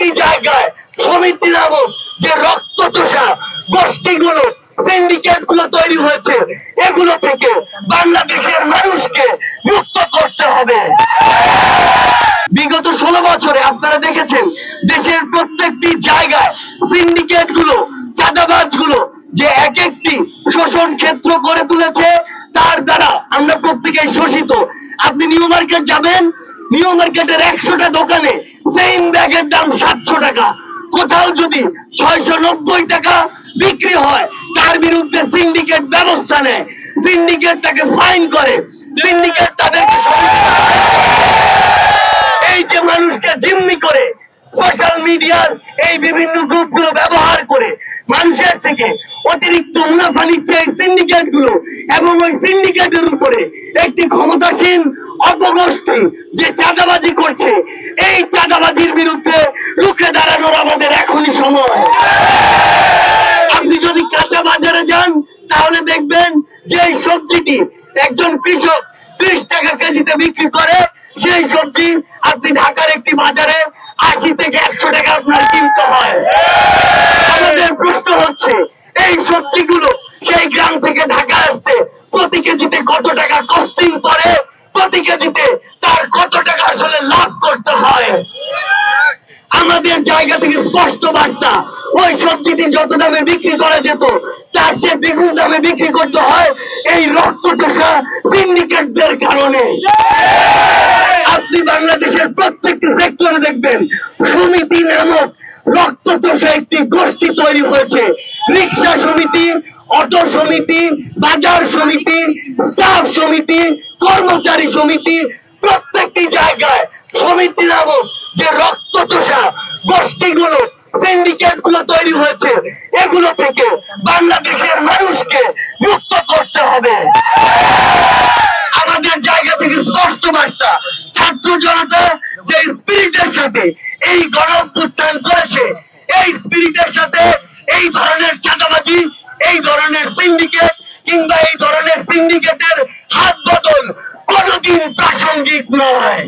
প্রত্যেকটি জায়গায় সমিতি নামক যে রক্ত চোষা গোষ্ঠীগুলো সিন্ডিকেটগুলো তৈরি হয়েছে, এগুলো থেকে বাংলাদেশের মানুষকে মুক্ত করতে হবে। বিগত ষোলো বছরে আপনারা দেখেছেন, দেশের প্রত্যেকটি জায়গায় সিন্ডিকেটগুলো চাঁদাবাজগুলো যে এক একটি শোষণ ক্ষেত্র করে তুলেছে, তার দ্বারা আমরা প্রত্যেকেই শোষিত। আপনি নিউ মার্কেট যাবেন, নিউ মার্কেটের একশোটা দোকানে সেম ব্যাগের দাম সাতশো টাকা। কোথাও যদি ছয়শো নব্বই টাকা বিক্রি হয়, তার বিরুদ্ধে সিন্ডিকেট ব্যবস্থা নেয়। সিন্ডিকেট তাকে ফাইন করে। সিন্ডিকেট তাদেরকে এই যে মানুষকে জিম্মি করে সোশ্যাল মিডিয়ার এই বিভিন্ন গ্রুপগুলো ব্যবহার করে, মানুষের থেকে অতিরিক্ত মুনাফা নিচ্ছে এই সিন্ডিকেটগুলো এবং ওই সিন্ডিকেটের উপরে একটি ক্ষমতাসীন অপগোষ্ঠী যে চাঁদাবাজি করছে এই চাঁদাবাজির বিরুদ্ধে রুখে দাঁড়ানোর আমাদের এখনই সময়। আপনি যদি কাঁচা বাজারে যান, তাহলে দেখবেন যে সবজিটি একজন কৃষক ত্রিশ টাকা কেজিতে বিক্রি করে, সেই সবজি আপনি ঢাকার একটি বাজারে আশি থেকে একশো টাকা আপনার কিনতে হয়। আমাদের প্রশ্ন হচ্ছে, এই সবজিগুলো সেই গ্রাম থেকে ঢাকা আসতে প্রতি কেজিতে কত টাকা কস্টিং পড়ে প্রতি কেজিতে তার কত টাকা আসলে লাভ করতে হয়? আমাদের জায়গা থেকে স্পষ্ট বার্তা, ওই সবজিটি যত দামে বিক্রি করা যেত, তার চেয়ে দ্বিগুণ দামে বিক্রি করতে হয় এই রক্ত চোষা সিন্ডিকেটদের কারণে। আপনি বাংলাদেশের প্রত্যেকটি সেক্টরে দেখবেন, সমিতি নামক রক্ত চোষা একটি গোষ্ঠী তৈরি হয়েছে। রিক্সা সমিতি অটো সমিতি, বাজার সমিতি, স্টাফ সমিতি, কর্মচারী সমিতি, প্রত্যেকটি জায়গায় সমিতি নামক যে রক্ত চোষা গোষ্ঠীগুলো সিন্ডিকেটগুলো তৈরি হয়েছে, এগুলো থেকে বাংলাদেশের মানুষকে মুক্ত করতে হবে। আমাদের জায়গা থেকে স্পষ্ট বার্তা, ছাত্র জনতা যে স্পিরিটের সাথে এই গণ অভ্যুত্থান করেছে, এই স্পিরিটের সাথে এই ধরনের চাঁদাবাজি এই ধরনের সিন্ডিকেট কিংবা এই ধরনের সিন্ডিকেটের হাত বদল কোনদিন প্রাসঙ্গিক নয়।